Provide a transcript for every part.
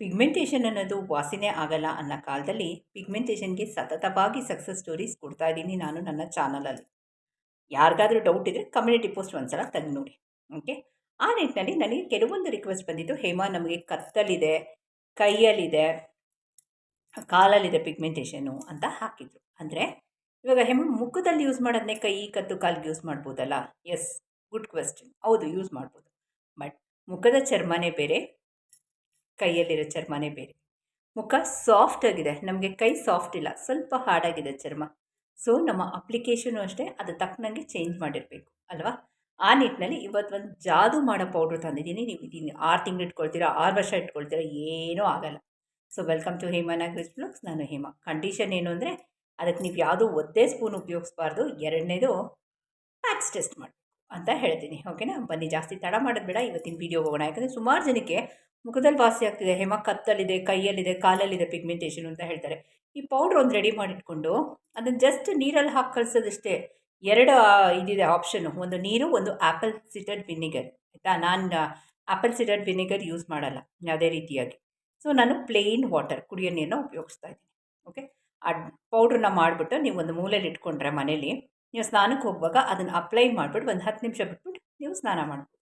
Pigmentation ಅನ್ನೋದು ವಾಸಿನೇ ಆಗಲ್ಲ ಅನ್ನೋ ಕಾಲದಲ್ಲಿ ಪಿಗ್ಮೆಂಟೇಷನ್ಗೆ ಸತತವಾಗಿ ಸಕ್ಸಸ್ ಸ್ಟೋರೀಸ್ ಕೊಡ್ತಾ ಇದ್ದೀನಿ ನಾನು ನನ್ನ ಚಾನಲಲ್ಲಿ. ಯಾರಿಗಾದರೂ ಡೌಟ್ ಇದ್ದರೆ ಕಮ್ಯುನಿಟಿ ಪೋಸ್ಟ್ ಒಂದ್ಸಲ ತಂದು ನೋಡಿ ಓಕೆ ಆ ನಿಟ್ಟಿನಲ್ಲಿ ನನಗೆ ಕೆಲವೊಂದು ರಿಕ್ವೆಸ್ಟ್ ಬಂದಿದ್ದು, ಹೇಮಾ ನಮಗೆ ಕತ್ತಲಿದೆ, ಕೈಯಲ್ಲಿದೆ, ಕಾಲಲ್ಲಿದೆ ಪಿಗ್ಮೆಂಟೇಷನು ಅಂತ ಹಾಕಿದ್ರು. ಅಂದರೆ ಇವಾಗ ಹೆಮ್ಮ ಮುಖದಲ್ಲಿ ಯೂಸ್ ಮಾಡೋದನ್ನೇ ಕೈ ಕತ್ತು ಕಾಲಿಗೆ ಯೂಸ್ ಮಾಡ್ಬೋದಲ್ಲ? ಎಸ್ ಗುಡ್ ಕ್ವೆಶ್ಚನ್ ಹೌದು ಯೂಸ್ ಮಾಡ್ಬೋದು. ಬಟ್ ಮುಖದ ಚರ್ಮನೇ ಬೇರೆ ಕೈಯಲ್ಲಿರೋ ಚರ್ಮನೇ ಬೇರೆ. ಮುಖ ಸಾಫ್ಟ್ ಆಗಿದೆ. ನಮಗೆ ಕೈ ಸಾಫ್ಟ್ ಇಲ್ಲ. ಸ್ವಲ್ಪ ಹಾರ್ಡಾಗಿದೆ ಚರ್ಮ. ಸೊ ನಮ್ಮ ಅಪ್ಲಿಕೇಶನು ಅಷ್ಟೇ. ಅದು ತಕ್ಕನಂಗೆ ಚೇಂಜ್ ಮಾಡಿರಬೇಕು. ಅಲ್ವಾ? ಆ ನಿಟ್ಟಿನಲ್ಲಿ ಇವತ್ತು ಒಂದು ಜಾದು ಮಾಡೋ ಪೌಡ್ರ್ ತಂದಿದ್ದೀನಿ. ನೀವು ಇದನ್ನು ಆರು ತಿಂಗಳು ಇಟ್ಕೊಳ್ತೀರಾ, ಆರು ವರ್ಷ ಇಟ್ಕೊಳ್ತೀರಾ, ಏನೂ ಆಗಲ್ಲ. ಸೊ ವೆಲ್ಕಮ್ ಟು ಹೇಮಾ ಗ್ರಿಸ್ ಬ್ಲಾಗ್ಸ್ ನಾನು ಹೇಮ. ಕಂಡೀಷನ್ ಏನು ಅಂದರೆ, ಅದಕ್ಕೆ ನೀವು ಯಾವುದೂ ಒದ್ದೇ ಸ್ಪೂನ್ ಉಪಯೋಗಿಸ್ಬಾರ್ದು. ಎರಡನೇದು ಪ್ಯಾಕ್ಸ್ ಟೆಸ್ಟ್ ಮಾಡಬೇಕು ಅಂತ ಹೇಳ್ತೀನಿ ಓಕೆನಾ ಬನ್ನಿ, ಜಾಸ್ತಿ ತಡ ಮಾಡೋದು ಬೇಡ. ಇವತ್ತಿನ ವೀಡಿಯೋ ಹೋಗೋಣ. ಯಾಕಂದರೆ ಸುಮಾರು ಜನಕ್ಕೆ ಮುಖದಲ್ಲಿ ವಾಸಿ ಆಗ್ತಿದೆ. ಹೇಮ ಕತ್ತಲ್ಲಿದೆ ಕೈಯಲ್ಲಿದೆ, ಕಾಲಲ್ಲಿದೆ ಪಿಗ್ಮೆಂಟೇಷನ್ ಅಂತ ಹೇಳ್ತಾರೆ. ಈ ಪೌಡ್ರ್ ಒಂದು ರೆಡಿ ಮಾಡಿಟ್ಕೊಂಡು ಅದನ್ನು ಜಸ್ಟ್ ನೀರಲ್ಲಿ ಹಾಕಿ ಕಲಿಸೋದಷ್ಟೇ ಎರಡು ಇದಿದೆ ಆಪ್ಷನ್ನು ಒಂದು ನೀರು, ಒಂದು ಆ್ಯಪಲ್ ಸಿಟರ್ಡ್ ವಿನಿಗರ್ ಆಯಿತಾ? ನಾನು ಆ್ಯಪಲ್ ಸಿಟರ್ಡ್ ವಿನಿಗರ್ ಯೂಸ್ ಮಾಡಲ್ಲ ಯಾವುದೇ ರೀತಿಯಾಗಿ. ಸೊ ನಾನು ಪ್ಲೇನ್ ವಾಟರ್ ಕುಡಿಯೋ ನೀರನ್ನ ಉಪಯೋಗಿಸ್ತಾ ಇದ್ದೀನಿ ಓಕೆ ಆ ಪೌಡ್ರನ್ನ ಮಾಡಿಬಿಟ್ಟು ನೀವು ಒಂದು ಮೂಲೆಯಲ್ಲಿ ಇಟ್ಕೊಂಡ್ರೆ ಮನೇಲಿ ನೀವು ಸ್ನಾನಕ್ಕೆ ಹೋಗುವಾಗ ಅದನ್ನು ಅಪ್ಲೈ ಮಾಡಿಬಿಟ್ಟು ಒಂದು ಹತ್ತು ನಿಮಿಷ ಬಿಟ್ಬಿಟ್ಟು ನೀವು ಸ್ನಾನ ಮಾಡ್ಬೋದು.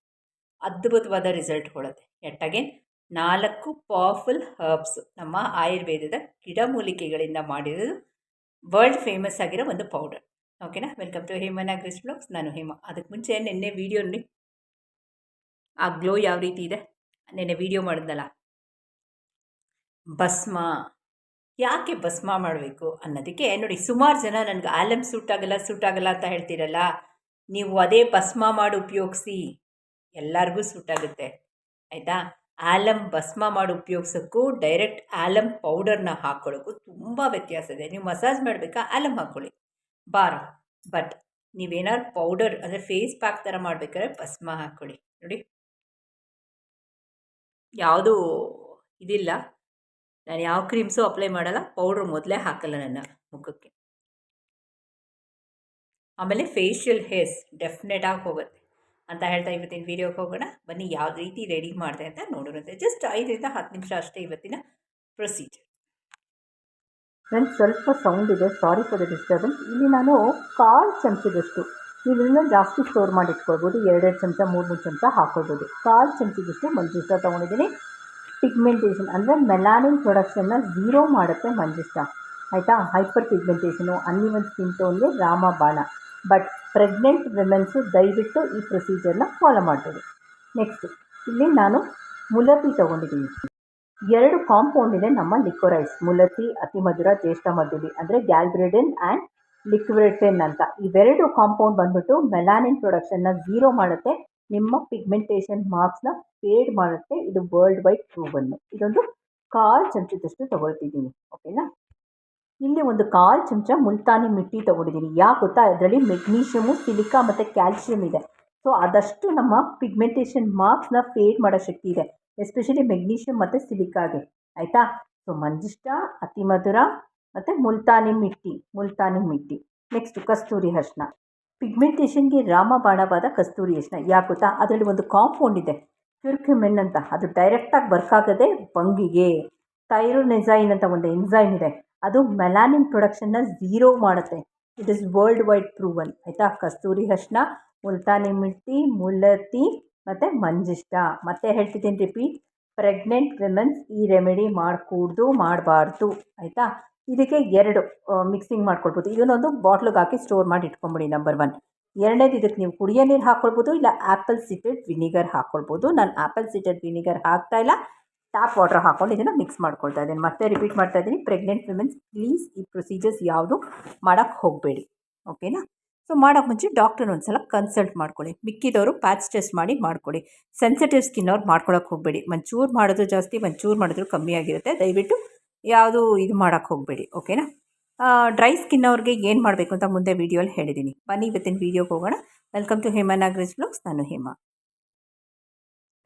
ಅದ್ಭುತವಾದ ರಿಸಲ್ಟ್ ಕೊಡುತ್ತೆ. ಎಟ್ ಅಗೇನ್ ನಾಲ್ಕು ಪವರ್ಫುಲ್ ಹರ್ಬ್ಸ್ ನಮ್ಮ ಆಯುರ್ವೇದದ ಗಿಡಮೂಲಿಕೆಗಳಿಂದ ಮಾಡಿರೋದು ವರ್ಲ್ಡ್ ಫೇಮಸ್ ಆಗಿರೋ ಒಂದು ಪೌಡರ್ ಓಕೆನಾ ವೆಲ್ಕಮ್ ಟು ಹೇಮ ಗ್ರಿಸ್ ಬ್ಲಾಗ್ಸ್ ನಾನು ಹೇಮ. ಅದಕ್ಕೆ ಮುಂಚೆ ನಿನ್ನೆ ವೀಡಿಯೋನಲ್ಲಿ ಆ ಗ್ಲೋ ಯಾವ ರೀತಿ ಇದೆ? ನೆನ್ನೆ ವೀಡಿಯೋ ಮಾಡಿದ್ನಲ್ಲ? ಭಸ್ಮ ಯಾಕೆ ಭಸ್ಮ ಮಾಡಬೇಕು ಅನ್ನೋದಕ್ಕೆ ನೋಡಿ ಸುಮಾರು ಜನ ನನಗೆ ಆಲಮ್ ಸೂಟ್ ಆಗಲ್ಲ ಸೂಟ್ ಆಗಲ್ಲ ಅಂತ ಹೇಳ್ತೀರಲ್ಲ. ನೀವು ಅದೇ ಭಸ್ಮ ಮಾಡಿ ಉಪಯೋಗಿಸಿ, ಎಲ್ಲರಿಗೂ ಸೂಟ್ ಆಗುತ್ತೆ. ಆಯಿತಾ? ಆಲಮ್ ಭಸ್ಮ ಮಾಡಿ ಉಪಯೋಗಿಸೋಕ್ಕೂ ಡೈರೆಕ್ಟ್ ಆಲಮ್ ಪೌಡರ್ನ ಹಾಕ್ಕೊಳ್ಳೋಕ್ಕೂ ತುಂಬ ವ್ಯತ್ಯಾಸ ಇದೆ. ನೀವು ಮಸಾಜ್ ಮಾಡಬೇಕಾ ಆಲಮ್ ಹಾಕ್ಕೊಳ್ಳಿ ಬಾರ್. ಬಟ್ ನೀವೇನಾದ್ರು ಪೌಡರ್ ಅಂದರೆ ಫೇಸ್ ಪ್ಯಾಕ್ ಥರ ಮಾಡಬೇಕಾದ್ರೆ ಭಸ್ಮ ಹಾಕ್ಕೊಳ್ಳಿ ನೋಡಿ. ಯಾವುದೂ ಇದಿಲ್ಲ. ನಾನು ಯಾವ ಕ್ರೀಮ್ಸು ಅಪ್ಲೈ ಮಾಡಲ್ಲ ಪೌಡ್ರ್ ಮೊದಲೇ ಹಾಕಲ್ಲ ನನ್ನ ಮುಖಕ್ಕೆ. ಆಮೇಲೆ ಫೇಶಿಯಲ್ ಹೇರ್ಸ್ ಡೆಫಿನೆಟಾಗಿ ಹೋಗುತ್ತೆ. ಅಂತ ಹೇಳ್ತಾ ಇವತ್ತಿನ ವೀಡಿಯೋಗೆ ಹೋಗೋಣ. ಬನ್ನಿ ಯಾವ ರೀತಿ ರೆಡಿ ಮಾಡಿದೆ ಅಂತ ನೋಡೋಣ ಜಸ್ಟ್ ಐದರಿಂದ ಹತ್ತು ನಿಮಿಷ ಅಷ್ಟೇ ಇವತ್ತಿನ ಪ್ರೊಸೀಜರ್ ನನ್ನ ಸ್ವಲ್ಪ ಸೌಂಡ್ ಇದೆ. ಸಾರಿ ಫಾರ್ ದ ಡಿಸ್ಟರ್ಬೆನ್ಸ್ ಇಲ್ಲಿ ನಾನು ಕಾಲು ಚಮಚದಷ್ಟು ನೀವು ಜಾಸ್ತಿ ಸ್ಟೋರ್ ಮಾಡಿ ಇಟ್ಕೊಳ್ಬೋದು. ಎರಡೆರಡು ಚಮಚ, ಮೂರು ಮೂರು ಚಮಚ ಹಾಕ್ಕೊಳ್ಬೋದು ಕಾಲು ಚಮಚದಷ್ಟು ಮಂಜಿಷ್ಟ ತೊಗೊಂಡಿದ್ದೀನಿ. ಪಿಗ್ಮೆಂಟೇಷನ್ ಅಂದರೆ ಮೆಲಾನಿನ್ ಪ್ರೊಡಕ್ಷನ್ನ ಝೀರೋ ಮಾಡುತ್ತೆ ಮಂಜಿಷ್ಟ ಆಯಿತಾ? ಹೈಪರ್ ಪಿಗ್ಮೆಂಟೇಷನು ಅನ್ಇವನ್ ಸ್ಕಿನ್ ಟೋನ್ಗೆ ರಾಮಬಾಣ. ಬಟ್ ಪ್ರೆಗ್ನೆಂಟ್ ವಿಮೆನ್ಸು ದಯವಿಟ್ಟು ಈ ಪ್ರೊಸೀಜರ್ನ ಫಾಲೋ ಮಾಡ್ಬೋದು ನೆಕ್ಸ್ಟ್ ಇಲ್ಲಿ ನಾನು ಮುಲತಿ ತೊಗೊಂಡಿದ್ದೀನಿ. ಎರಡು ಕಾಂಪೌಂಡ್ ಇದೆ ನಮ್ಮ ಲಿಕ್ವರೈಸ್ ಮುಲತಿ ಅತಿಮಧುರ ಜ್ಯೇಷ್ಠ ಮಧುಲಿ, ಅಂದರೆ ಗ್ಯಾಲ್ಬ್ರಿಡಿನ್ ಆ್ಯಂಡ್ ಲಿಕ್ವಿರೆಟಿನ್ ಅಂತ. ಇವೆರಡು ಕಾಂಪೌಂಡ್ ಬಂದ್ಬಿಟ್ಟು ಮೆಲಾನಿನ್ ಪ್ರೊಡಕ್ಷನ್ನ ಝೀರೋ ಮಾಡುತ್ತೆ. ನಿಮ್ಮ ಪಿಗ್ಮೆಂಟೇಷನ್ ಮಾರ್ಕ್ಸ್ನ ಫೇಡ್ ಮಾಡುತ್ತೆ. ಇದು ವರ್ಲ್ಡ್ ವೈಡ್ ಪ್ರೂವನ್ನು ಇದೊಂದು ಕಾಲು ಚಮಚದಷ್ಟು ತೊಗೊಳ್ತಿದ್ದೀನಿ. ಓಕೆನಾ ಇಲ್ಲಿ ಒಂದು ಕಾಲು ಚಮಚ ಮುಲ್ತಾನಿ ಮಿಟ್ಟಿ ತಗೊಂಡಿದ್ದೀನಿ. ಯಾಕೆ ಗೊತ್ತಾ? ಅದರಲ್ಲಿ ಮೆಗ್ನೀಷಿಯಮು ಸಿಲಿಕಾ ಮತ್ತು ಕ್ಯಾಲ್ಸಿಯಂ ಇದೆ. ಸೊ ಆದಷ್ಟು ನಮ್ಮ ಪಿಗ್ಮೆಂಟೇಷನ್ ಮಾರ್ಕ್ಸ್ನ ಫೇಡ್ ಮಾಡೋ ಶಕ್ತಿ ಇದೆ. ಎಸ್ಪೆಷಲಿ ಮೆಗ್ನೀಷಿಯಂ ಮತ್ತು ಸಿಲಿಕಾಗೆ ಆಯಿತಾ? ಸೊ ಮಂಜಿಷ್ಟ ಅತಿ ಮಧುರ ಮತ್ತು ಮುಲ್ತಾನಿ ಮಿಟ್ಟಿ ಮುಲ್ತಾನಿ ಮಿಟ್ಟಿ. ನೆಕ್ಸ್ಟು ಕಸ್ತೂರಿ ಅರ್ಶಿನ ಪಿಗ್ಮೆಂಟೇಷನ್ಗೆ ರಾಮಬಾಣವಾದ ಕಸ್ತೂರಿ ಅರ್ಶಿನ ಯಾಕೆ ಗೊತ್ತಾ? ಅದರಲ್ಲಿ ಒಂದು ಕಾಂಪೌಂಡ್ ಇದೆ. ಕ್ಯುರ್ಕ್ಯುಮೆನ್ ಅಂತ. ಅದು ಡೈರೆಕ್ಟಾಗಿ ವರ್ಕ್ ಆಗೋದೇ ಬಂಗಿಗೆ. ಥೈರೋನೆಝೈನ್ ಅಂತ ಒಂದು ಎನ್ಝೈನ್ ಇದೆ. ಅದು ಮೆಲಾನಿನ್ ಪ್ರೊಡಕ್ಷನ್ನ ಝೀರೋ ಮಾಡುತ್ತೆ. It is world wide proven ಆಯಿತಾ? ಕಸ್ತೂರಿ ಅರ್ಶಿನ ಮುಲ್ತಾನಿ ಮಿಟ್ಟಿ ಮುಲತಿ ಮತ್ತು ಮಂಜಿಷ್ಟ. ಮತ್ತೆ ಹೇಳ್ತಿದ್ದೀನಿ ರಿಪೀಟ್ ಪ್ರೆಗ್ನೆಂಟ್ ವಿಮೆನ್ಸ್ ಈ ರೆಮಿಡಿ ಮಾಡಕೂಡ್ದು, ಮಾಡಬಾರ್ದು. ಆಯಿತಾ? ಇದಕ್ಕೆ ಎರಡು ಮಿಕ್ಸಿಂಗ್ ಮಾಡ್ಕೊಳ್ಬೋದು. ಇದನ್ನೊಂದು ಬಾಟ್ಲಿಗೆ ಹಾಕಿ ಸ್ಟೋರ್ ಮಾಡಿ ಇಟ್ಕೊಂಬಿಡಿ ನಂಬರ್ ಒನ್ ಎರಡನೇದು ಇದಕ್ಕೆ ನೀವು ಕುಡಿಯೋ ನೀರು ಹಾಕ್ಕೊಳ್ಬೋದು ಇಲ್ಲ ಆ್ಯಪಲ್ ಸಿಟೆಡ್ ವಿನಿಗರ್ ಹಾಕ್ಕೊಳ್ಬೋದು ನಾನು ಆ್ಯಪಲ್ ಸಿಟೆಡ್ ವಿನಿಗರ್ ಹಾಕ್ತಾ ಇಲ್ಲ. ಟ್ಯಾಪ್ ವಾಟರ್ ಹಾಕ್ಕೊಂಡು ಇದನ್ನು ಮಿಕ್ಸ್ ಮಾಡ್ಕೊಳ್ತಾ ಇದ್ದೀನಿ. ಮತ್ತೆ ರಿಪೀಟ್ ಮಾಡ್ತಾ ಇದ್ದೀನಿ. ಪ್ರೆಗ್ನೆಂಟ್ ವಿಮೆನ್ಸ್ ಪ್ಲೀಸ್ ಈ ಪ್ರೊಸೀಜರ್ಸ್ ಯಾವುದು ಮಾಡೋಕ್ಕೆ ಹೋಗಬೇಡಿ. ಓಕೆನಾ ಸೊ ಮಾಡೋಕ್ಕೆ ಮುಂಚೆ ಡಾಕ್ಟರ್ನ ಒಂದು ಸಲ ಕನ್ಸಲ್ಟ್ ಮಾಡ್ಕೊಳ್ಳಿ. ಮಿಕ್ಕಿದವರು ಪ್ಯಾಚ್ ಟೆಸ್ಟ್ ಮಾಡಿ ಮಾಡ್ಕೊಳ್ಳಿ ಸೆನ್ಸಿಟಿವ್ ಸ್ಕಿನ್ ಅವ್ರು ಮಾಡ್ಕೊಳಕ್ಕೆ ಹೋಗಬೇಡಿ. ಒಂಚೂರು ಮಾಡೋದು ಜಾಸ್ತಿ ಒಂಚೂರು ಮಾಡಿದ್ರು ಕಮ್ಮಿ ಆಗಿರುತ್ತೆ. ದಯವಿಟ್ಟು ಯಾವುದು ಇದು ಮಾಡೋಕ್ಕೆ ಹೋಗಬೇಡಿ ಓಕೆನಾ ಡ್ರೈ ಸ್ಕಿನ್ ಅವ್ರಿಗೆ ಏನು ಮಾಡಬೇಕು ಅಂತ ಮುಂದೆ ವೀಡಿಯೋಲಿ ಹೇಳಿದ್ದೀನಿ ಬನ್ನಿ ಇವತ್ತಿನ ವೀಡಿಯೋಗೆ ಹೋಗೋಣ. Welcome to Hema Nagaraj blogs ನಾನು ಹೇಮಾ.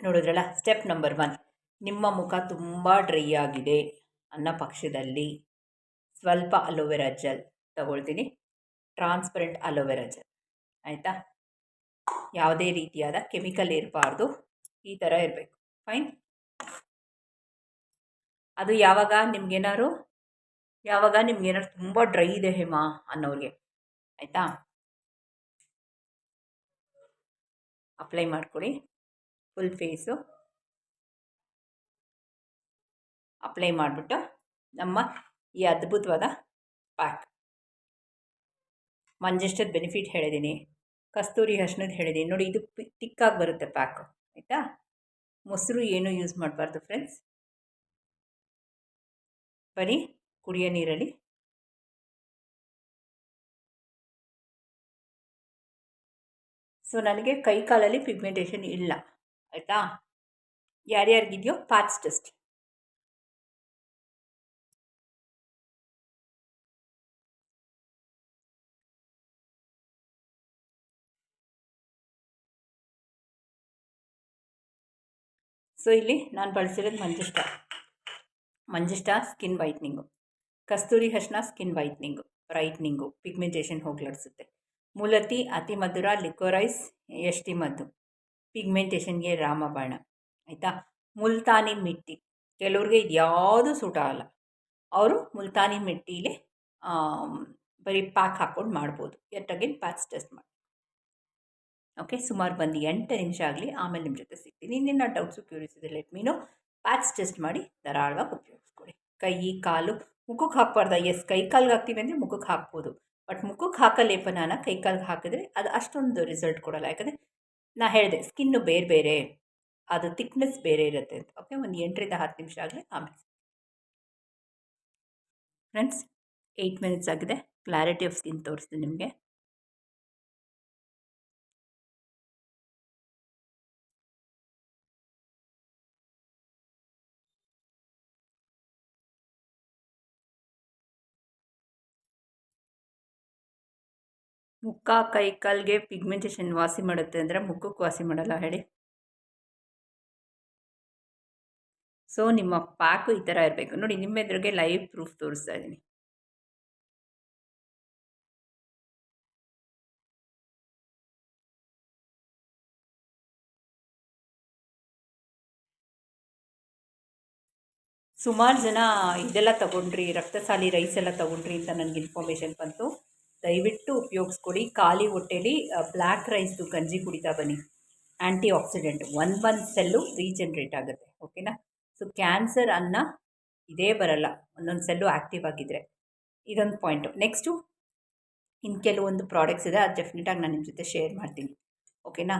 ನೋಡಿದ್ರಲ್ಲ ಸ್ಟೆಪ್ ನಂಬರ್ ಒನ್ ನಿಮ್ಮ ಮುಖ ತುಂಬ ಡ್ರೈ ಆಗಿದೆ. ಅನ್ನೋ ಪಕ್ಷದಲ್ಲಿ ಸ್ವಲ್ಪ ಅಲೋವೆರಾ ಜೆಲ್ ತಗೊಳ್ತೀನಿ. ಟ್ರಾನ್ಸ್ಪರೆಂಟ್ ಅಲೋವೆರಾ ಜೆಲ್ ಆಯಿತಾ? ಯಾವುದೇ ರೀತಿಯಾದ ಕೆಮಿಕಲ್ ಇರಬಾರ್ದು. ಈ ಥರ ಇರಬೇಕು. ಫೈನ್ ಅದು ಯಾವಾಗ ನಿಮ್ಗೇನಾದ್ರು ಯಾವಾಗ ನಿಮ್ಗೇನಾದ್ರು ತುಂಬ ಡ್ರೈ ಇದೆ ಹೇಮ ಅನ್ನೋರಿಗೆ, ಆಯಿತಾ? ಅಪ್ಲೈ ಮಾಡ್ಕೊಳ್ಳಿ ಫುಲ್ ಫೇಸು ಅಪ್ಲೈ ಮಾಡಿಬಿಟ್ಟು ನಮ್ಮ ಈ ಅದ್ಭುತವಾದ ಪ್ಯಾಕ್ ಮಂಜಷ್ಟದ ಬೆನಿಫಿಟ್ ಹೇಳಿದ್ದೀನಿ ಕಸ್ತೂರಿ ಅರ್ಶಿನದ ಹೇಳಿದ್ದೀನಿ ನೋಡಿ ಇದು ತಿಕ್ಕಾಗಿ ಬರುತ್ತೆ ಪ್ಯಾಕು ಆಯಿತಾ? ಮೊಸರು ಏನೂ ಯೂಸ್ ಮಾಡಬಾರ್ದು ಫ್ರೆಂಡ್ಸ್ ಬರೀ ಕುಡಿಯೋ ನೀರಲ್ಲಿ. ಸೊ ನನಗೆ ಕೈ ಕಾಲಲ್ಲಿ ಪಿಗ್ಮೆಂಟೇಷನ್ ಇಲ್ಲ, ಆಯಿತಾ? ಯಾರ್ಯಾರಿಗಿದೆಯೋ ಪ್ಯಾಚ್ ಟೆಸ್ಟ್ ಸೊ ಇಲ್ಲಿ ನಾನು ಬಳಸಿರೋದು ಮಂಜಿಷ್ಟ ಮಂಜಿಷ್ಟ ಸ್ಕಿನ್ ವೈಟ್ನಿಂಗು. ಕಸ್ತೂರಿ ಹರ್ಷಣ ಸ್ಕಿನ್ ವೈಟ್ನಿಂಗು ಬ್ರೈಟ್ನಿಂಗು ಪಿಗ್ಮೆಂಟೇಷನ್ ಹೋಗ್ಲಾಡಿಸುತ್ತೆ. ಮೂಲತಿ, ಅತಿ ಮಧುರ ಲಿಕೋರೈಸ್ ಎಷ್ಟಿ ಮದ್ದು. ಪಿಗ್ಮೆಂಟೇಷನ್ಗೆ ರಾಮಬಾಣ, ಆಯಿತಾ? ಮುಲ್ತಾನಿ ಮಿಟ್ಟಿ. ಕೆಲವ್ರಿಗೆ ಇದು ಯಾವುದೂ ಸೂಟ್ ಆಗಲ್ಲ. ಅವರು ಮುಲ್ತಾನಿ ಮಿಟ್ಟಿಲಿ ಬರೀ ಪ್ಯಾಕ್ ಹಾಕ್ಕೊಂಡು ಮಾಡ್ಬೋದು. ಎಟ್ ಅಗೇನ್ ಪ್ಯಾಚ್ ಟೆಸ್ಟ್ ಮಾಡಿ. ಓಕೆ, ಸುಮಾರು ಬಂದು ಎಂಟು ನಿಮಿಷ ಆಗಲಿ, ಆಮೇಲೆ ನಿಮ್ಮ ಜೊತೆ ಸಿಗ್ತೀನಿ. ಇನ್ನೇನು ಡೌಟ್ಸು ಕ್ಯೂರಿಯಸ್ ಇದೆ let me know patch test ಮಾಡಿ ಧಾರಾಳವಾಗಿ ಉಪಯೋಗಿಸ್ಕೊಳ್ಳಿ ಕೈ, ಕಾಲು, ಮುಖಕ್ಕೆ ಹಾಕ್ಬಾರ್ದ. ಎಸ್ ಕೈ ಕಾಲ್ಗೆ ಹಾಕ್ತೀವಿ ಅಂದರೆ ಮುಖಕ್ಕೆ ಹಾಕ್ಬೋದು. ಬಟ್ ಮುಖಕ್ಕೆ ಹಾಕೋ ಲೇಪನಾನ ಕೈ ಕಾಲ್ಗೆ ಹಾಕಿದ್ರೆ ಅದು ಅಷ್ಟೊಂದು ರಿಸಲ್ಟ್ ಕೊಡಲ್ಲ. ಯಾಕಂದರೆ ನಾ ಹೇಳಿದೆ ಸ್ಕಿನ್ನು ಬೇರೆ ಬೇರೆ, ಅದು ತಿಕ್ನೆಸ್ ಬೇರೆ ಇರುತ್ತೆ ಅಂತ. ಓಕೆ ಒಂದು ಎಂಟರಿಂದ ಹತ್ತು ನಿಮಿಷ ಆಗಲಿ ಆಮೇಲೆ. ಫ್ರೆಂಡ್ಸ್ ಏಯ್ಟ್ ಮಿನಿಟ್ಸ್ ಆಗಿದೆ. ಕ್ಲಾರಿಟಿ ಆಫ್ ಸ್ಕಿನ್ ತೋರಿಸ್ತೀನಿ ನಿಮಗೆ. ಮುಖ, ಕೈ, ಕಾಲಿಗೆ ಪಿಗ್ಮೆಂಟೇಷನ್ ವಾಸಿ ಮಾಡುತ್ತೆ ಅಂದರೆ ಮುಖಕ್ಕೆ ವಾಸಿ ಮಾಡಲ್ಲ, ಹೇಳಿ. ಸೊ ನಿಮ್ಮ ಪ್ಯಾಕು ಈ ಥರ ಇರಬೇಕು. ನೋಡಿ ನಿಮ್ಮ ಎದುರಿಗೆ ಲೈವ್ ಪ್ರೂಫ್ ತೋರಿಸ್ತಾ ಇದ್ದೀನಿ. ಸುಮಾರು ಜನ ಇದೆಲ್ಲ ತಗೊಂಡ್ರಿ, ರಕ್ತಸಾಲಿ ರೈಸ್ ಎಲ್ಲ ತಗೊಂಡ್ರಿ ಅಂತ ನನಗೆ ಇನ್ಫಾರ್ಮೇಷನ್ ಬಂತು. ದಯವಿಟ್ಟು ಉಪಯೋಗಿಸ್ಕೊಡಿ. ಖಾಲಿ ಹೊಟ್ಟೆಲಿ ಬ್ಲ್ಯಾಕ್ ರೈಸ್ದು ಗಂಜಿ ಕುಡಿತಾ ಬನ್ನಿ. ಆ್ಯಂಟಿ ಆಕ್ಸಿಡೆಂಟ್ ಒನ್ ಒಂದು ಸೆಲ್ಲು ರೀಜನ್ರೇಟ್ ಆಗುತ್ತೆ. ಓಕೆನಾ? ಸೊ, ಕ್ಯಾನ್ಸರ್ ಅನ್ನ ಇದೇ ಬರಲ್ಲ. ಒಂದೊಂದು ಸೆಲ್ಲು ಆ್ಯಕ್ಟಿವ್ ಆಗಿದ್ದರೆ ಇದೊಂದು ಪಾಯಿಂಟು. ನೆಕ್ಸ್ಟು ಇನ್ನು ಕೆಲವೊಂದು ಪ್ರಾಡಕ್ಟ್ಸ್ ಇದೆ, ಅದು ಡೆಫಿನೆಟಾಗಿ ನಾನು ನಿಮ್ಮ ಜೊತೆ ಶೇರ್ ಮಾಡ್ತೀನಿ. ಓಕೆನಾ?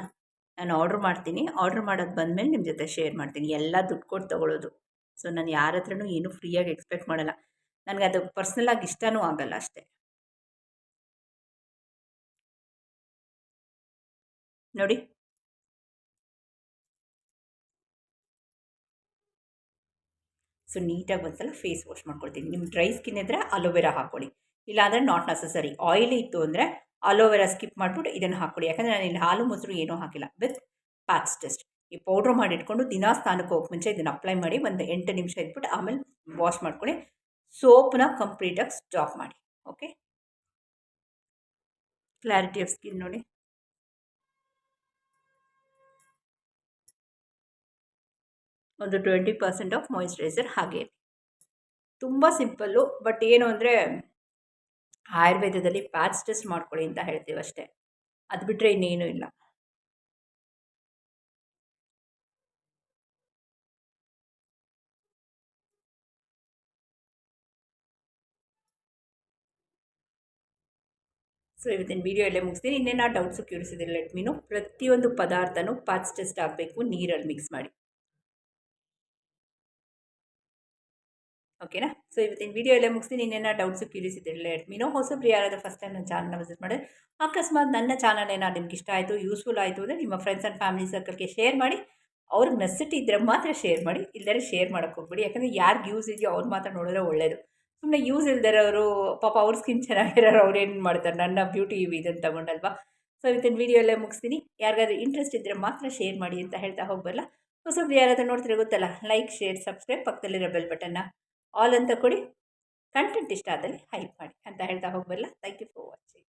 ನಾನು ಆರ್ಡ್ರ್ ಮಾಡ್ತೀನಿ. ಆರ್ಡ್ರ್ ಮಾಡೋದು ಬಂದಮೇಲೆ ನಿಮ್ಮ ಜೊತೆ ಶೇರ್ ಮಾಡ್ತೀನಿ. ಎಲ್ಲ ದುಡ್ಡು ಕೊಟ್ಟು ತೊಗೊಳ್ಳೋದು ಸೊ, ನಾನು ಯಾರ ಹತ್ರನೂ ಏನೂ ಫ್ರೀಯಾಗಿ ಎಕ್ಸ್ಪೆಕ್ಟ್ ಮಾಡಲ್ಲ. ನನಗೆ ಅದು ಪರ್ಸ್ನಲಾಗಿ ಇಷ್ಟನೂ ಆಗಲ್ಲ ಅಷ್ಟೇ. ನೋಡಿ. ಸೊ ನೀಟಾಗಿ ಒಂದ್ಸಲ ಫೇಸ್ ವಾಶ್ ಮಾಡ್ಕೊಳ್ತೀನಿ. ನಿಮ್ಮ ಡ್ರೈ ಸ್ಕಿನ್ ಇದ್ದರೆ ಅಲೋವೆರಾ ಹಾಕ್ಕೊಳ್ಳಿ. ಇಲ್ಲಾಂದರೆ ನಾಟ್ ನೆಸಸರಿ ಆಯಿಲಿ ಇತ್ತು ಅಂದರೆ ಅಲೋವೆರಾ ಸ್ಕಿಪ್ ಮಾಡಿಬಿಟ್ಟು ಇದನ್ನು ಹಾಕ್ಕೊಳ್ಳಿ. ಯಾಕಂದರೆ ನಾನು ಇಲ್ಲಿ ಹಾಲು, ಮೊಸರು ಏನೂ ಹಾಕಿಲ್ಲ. ವಿತ್ ಪ್ಯಾಚ್ ಟೆಸ್ಟ್ ಈ ಪೌಡ್ರ್ ಮಾಡಿ ಇಟ್ಕೊಂಡು ದಿನಾ ಸ್ನಾನಕ್ಕೆ ಹೋಗಿ ಮುಂಚೆ ಇದನ್ನು ಅಪ್ಲೈ ಮಾಡಿ ಒಂದು ಎಂಟು ನಿಮಿಷ ಇಟ್ಬಿಟ್ಟು ಆಮೇಲೆ ವಾಶ್ ಮಾಡ್ಕೊಳ್ಳಿ. ಸೋಪ್ನ ಕಂಪ್ಲೀಟಾಗಿ ಸ್ಟಾಪ್ ಮಾಡಿ. ಓಕೆ ಕ್ಲಾರಿಟಿ ಆಫ್ ಸ್ಕಿನ್ ನೋಡಿ. ಒಂದು ಟ್ವೆಂಟಿ ಪರ್ಸೆಂಟ್ ಆಫ್ ಮಾಯಿಶ್ಚರೈಸರ್ ಹಾಗೆ. ತುಂಬ ಸಿಂಪಲ್ಲು, ಬಟ್ ಏನು ಅಂದರೆ ಆಯುರ್ವೇದದಲ್ಲಿ ಪ್ಯಾಚ್ ಟೆಸ್ಟ್ ಮಾಡ್ಕೊಳ್ಳಿ ಅಂತ ಹೇಳ್ತೀವಿ ಅಷ್ಟೇ. ಅದು ಬಿಟ್ಟರೆ ಇನ್ನೇನೂ ಇಲ್ಲ. ಸೊ ಇವತ್ತಿನ ವೀಡಿಯೋ ಎಲ್ಲೇ ಮುಗಿಸ್ತೀನಿ. ಇನ್ನೇನು ಡೌಟ್ಸು ಕ್ಯೂರಿಸಿದ್ರೆ ಲೆಟ್ ಮೀನು ಪ್ರತಿಯೊಂದು ಪದಾರ್ಥನೂ ಪಾಚ್ ಟೆಸ್ಟ್ ಆಗಬೇಕು, ನೀರಲ್ಲಿ ಮಿಕ್ಸ್ ಮಾಡಿ. ಓಕೆನಾ? ಸೊ ಇವತ್ತಿನ ವಿಡಿಯೋ ಎಲ್ಲ ಮುಗಿಸ್ತೀನಿ. ಇನ್ನೇನೋ ಡೌಟ್ಸು ಕ್ಯೂರಿಯಸ್ ಇದ್ದರೆ ಮೀನೋ ಹೊಸಬ್ರು ಯಾರಾದರೂ ಫಸ್ಟ್ ಟೈಮ್ ನನ್ನ ಚಾನಲ್ನ ವಿಸಿಟ್ ಮಾಡಿ ಅಕಸ್ಮಾತ್ ನನ್ನ ಚಾನಲ್ ಏನಾದ್ರು ನಿಮ್ಗೆ ಇಷ್ಟ ಆಯಿತು ಯೂಸ್ಫುಲ್ ಆಯಿತು ಅಂದರೆ ನಿಮ್ಮ ಫ್ರೆಂಡ್ಸ್ ಆ್ಯಂಡ್ ಫ್ಯಾಮಿಲಿ ಸರ್ಕಲ್ಗೆ ಶೇರ್ ಮಾಡಿ. ಅವ್ರಿಗೆ ನೆಸಿಟಿ ಇದ್ದರೆ ಮಾತ್ರ ಶೇರ್ ಮಾಡಿ. ಇಲ್ಲದೇ ಶೇರ್ ಮಾಡೋಕ್ಕೆ ಹೋಗ್ಬಿಡಿ. ಯಾಕಂದರೆ ಯಾರಿಗೆ ಯೂಸ್ ಇದೆಯೋ ಅವ್ರು ಮಾತ್ರ ನೋಡಿದ್ರೆ ಒಳ್ಳೆಯದು ಸುಮ್ಮನೆ ಯೂಸ್ ಇಲ್ದಿರೋರು ಪಾಪ ಅವ್ರ ಸ್ಕಿನ್ ಚೆನ್ನಾಗಿರೋರು ಅವ್ರು ಏನು ಮಾಡ್ತಾರೆ? ನನ್ನ ಬ್ಯೂಟಿ ಇದನ್ನು ತಗೊಂಡಲ್ವಾ? ಸೊ ಇವತ್ತಿನ ವೀಡಿಯೋ ಎಲ್ಲ ಮುಗಿಸ್ತೀನಿ. ಯಾರಿಗಾದ್ರೂ ಇಂಟ್ರೆಸ್ಟ್ ಇದ್ದರೆ ಮಾತ್ರ ಶೇರ್ ಮಾಡಿ ಅಂತ ಹೇಳ್ತಾ ಹೋಗಬಲ್ಲ ಹೊಸಬ್ರು ಯಾರಾದರೂ ನೋಡ್ತಿರೋ ಗೊತ್ತಲ್ಲ? ಲೈಕ್ ಶೇರ್ ಸಬ್ಸ್ಕ್ರೈಬ್ ಪಕ್ಕದಲ್ಲಿರೋ ಬೆಲ್ ಬಟನ್ನ ಆಲ್ ಅಂತ ಕೊಡಿ. ಕಂಟೆಂಟ್ ಇಷ್ಟ ಆದಲ್ಲಿ ಹೈಪ್ ಮಾಡಿ. ಅಂತ ಹೇಳ್ತಾ ಹೋಗಬಲ್ಲ ಥ್ಯಾಂಕ್ ಯು ಫಾರ್ ವಾಚಿಂಗ್